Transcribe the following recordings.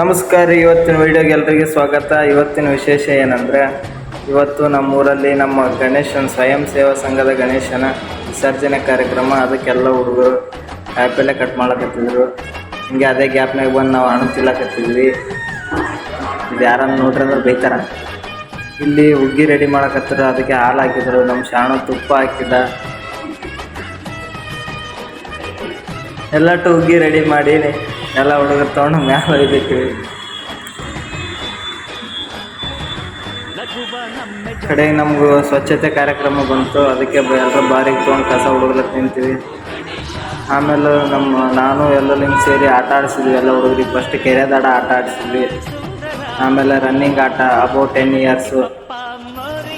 ನಮಸ್ಕಾರ ರೀ ಇವತ್ತಿನ ವೀಡಿಯೋಗೆ ಎಲ್ರಿಗೂ ಸ್ವಾಗತ. ಇವತ್ತಿನ ವಿಶೇಷ ಏನಂದರೆ, ಇವತ್ತು ನಮ್ಮೂರಲ್ಲಿ ನಮ್ಮ ಗಣೇಶನ, ಸ್ವಯಂ ಸೇವಾ ಸಂಘದ ಗಣೇಶನ ವಿಸರ್ಜನೆ ಕಾರ್ಯಕ್ರಮ. ಅದಕ್ಕೆಲ್ಲ ಹುಡುಗರು ಆ್ಯಪಲ್ಲೇ ಕಟ್ ಮಾಡಕತ್ತಿದ್ರು. ಹಿಂಗೆ ಅದೇ ಗ್ಯಾಪ್ನಾಗ ಬಂದು ನಾವು ಹಣ ತಿಲ್ಲಕತ್ತಿದ್ವಿ ಇದು ಯಾರನ್ನು ನೋಡ್ರಿ ಅಂದ್ರೆ ಬೈತಾರ ಇಲ್ಲಿ ಹುಗ್ಗಿ ರೆಡಿ ಮಾಡಕತ್ತಿದ್ರು, ಅದಕ್ಕೆ ಹಾಲು ಹಾಕಿದ್ರು, ನಮ್ಮ ಶಾಣ ತುಪ್ಪ ಹಾಕಿದ. ಟು ಹುಗ್ಗಿ ರೆಡಿ ಮಾಡಿ. ಎಲ್ಲ ಹುಡುಗರು ತೊಗೊಂಡು ಮ್ಯಾಲ ಒಯ್ದಿಟ್ಟಿವಿ ಕಡೆ ನಮಗೂ ಸ್ವಚ್ಛತೆ ಕಾರ್ಯಕ್ರಮ ಬಂತು, ಅದಕ್ಕೆ ಎಲ್ಲರೂ ಬಾರಿಗೆ ತೊಗೊಂಡು ಕಸ ಹುಡುಗ್ಲಕ್ಕೆ ತಿಂತೀವಿ. ಆಮೇಲೆ ನಮ್ಮ ನಾನು ಎಲ್ಲ ಲಿಂಗ್ ಸೇರಿ ಆಟ ಆಡಿಸಿದ್ವಿ, ಎಲ್ಲ ಹುಡುಗರಿಗೆ ಫಸ್ಟ್ ಕೆರೆದಾಡ ಆಟ ಆಡಿಸಿದ್ವಿ. ಆಮೇಲೆ ರನ್ನಿಂಗ್ ಆಟ ಅಬೌ ಟೆನ್ ಇಯರ್ಸು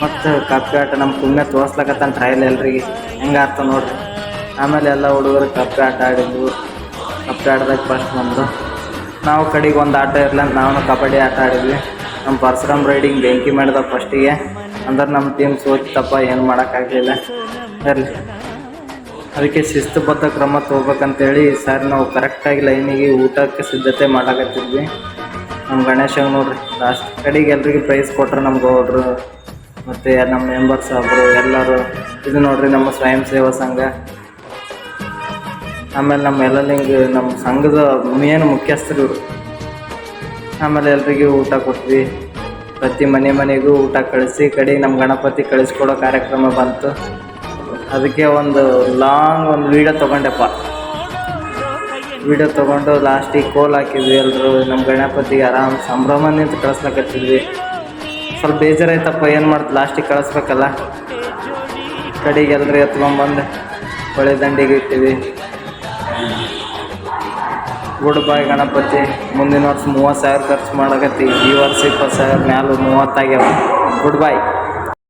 ಮತ್ತು ಕಪ್ಪೆ ಆಟ ನಮ್ಮ ಪುಣ್ಯ ತೋರ್ಸ್ಲಕತ್ತಾನ ಟ್ರಯಲ್ ಎಲ್ರಿಗೆ. ಹೆಂಗೆ ಆತ ನೋಡ್ರಿ. ಆಮೇಲೆ ಎಲ್ಲ ಹುಡುಗರು ಕಪ್ಪೆ ಆಟ ಆಡಿದ್ವು. ಕಪ್ಪೆ ಆಡ್ದಾಗ ಫಸ್ಟ್ ಬಂದರು ನಾವು ಕಡೆಗೆ ಒಂದು ಆಟ ಇರಲ್ಲ ನಾವು ಕಬಡ್ಡಿ ಆಟ ಆಡಿದ್ವಿ. ನಮ್ಮ ಪರಶುರಾಮ್ ರೈಡಿಂಗ್ ಬೆಂಕಿ ಮಾಡಿದ ಫಸ್ಟಿಗೆ. ಅಂದ್ರೆ ನಮ್ಮ ಟೀಮ್ ಸೋತಪ್ಪ ಏನು ಮಾಡೋಕ್ಕಾಗಲಿಲ್ಲ. ಇರಲಿ. ಅದಕ್ಕೆ ಶಿಸ್ತುಬದ್ಧ ಕ್ರಮ ತೊಗೋಬೇಕಂತೇಳಿ ಸರ್ ನಾವು ಕರೆಕ್ಟಾಗಿ ಲೈನಿಗೆ ಊಟಕ್ಕೆ ಸಿದ್ಧತೆ ಮಾಡಕತ್ತಿದ್ವಿ. ನಮ್ಮ ಗಣೇಶ ನೋಡ್ರಿ ಲಾಸ್ಟ್ ಕಡೆಗೆ ಎಲ್ರಿಗೂ ಪ್ರೈಸ್ ಕೊಟ್ರು ನಮ್ಮ ಗೌಡ್ರು, ಮತ್ತು ನಮ್ಮ ಮೆಂಬರ್ಸ್ ಒಬ್ಬರು ಎಲ್ಲರೂ. ಇದು ನೋಡ್ರಿ ನಮ್ಮ ಸ್ವಯಂ ಸೇವಾ ಸಂಘ. ಆಮೇಲೆ ನಮ್ಮ ಎಲ್ಲಲಿಂಗ್, ನಮ್ಮ ಸಂಘದ ಮೇನ್ ಮುಖ್ಯಸ್ಥರು ಇವರು. ಆಮೇಲೆ ಎಲ್ರಿಗೂ ಊಟ ಕೊಟ್ವಿ. ಪ್ರತಿ ಮನೆ ಮನೆಗೂ ಊಟ ಕಳಿಸಿ ಕಡೆಗೆ ನಮ್ಮ ಗಣಪತಿ ಕಳಿಸ್ಕೊಡೋ ಕಾರ್ಯಕ್ರಮ ಬಂತು. ಅದಕ್ಕೆ ಒಂದು ಲಾಂಗ್ ಒಂದು ವೀಡಿಯೋ ತೊಗೊಂಡೆಪ್ಪ. ವೀಡಿಯೋ ತೊಗೊಂಡು ಲಾಸ್ಟಿಗೆ ಕೋಲ್ ಹಾಕಿದ್ವಿ ಎಲ್ಲರೂ ನಮ್ಮ ಗಣಪತಿಗೆ ಆರಾಮ್ ಸಂಭ್ರಮ ನಿಂತ ಕಳಿಸ್ಲಕತ್ತಿದ್ವಿ. ಸ್ವಲ್ಪ ಬೇಜಾರಾಯ್ತಪ್ಪ, ಏನು ಮಾಡ್ತು ಲಾಸ್ಟಿಗೆ ಕಳಿಸ್ಬೇಕಲ್ಲ. ಕಡೆಗೆ ಎಲ್ಲರೂ ಎತ್ಕೊಂಬಂದು ಹೊಳೆ ದಂಡಿಗೆ ಇಟ್ಟಿವಿ ಗುಡ್ ಬಾಯ್ ಗಣಪತಿ. ಮುಂದಿನ ವರ್ಷ ಮೂವತ್ತು ಸಾವಿರ ಖರ್ಚು ಮಾಡಕತ್ತಿ. ಈ ವರ್ಷ ಇಪ್ಪತ್ತು ಸಾವಿರ ಮ್ಯಾಲ ಮೂವತ್ತಾಗ್ಯಾವ. ಗುಡ್ ಬಾಯ್.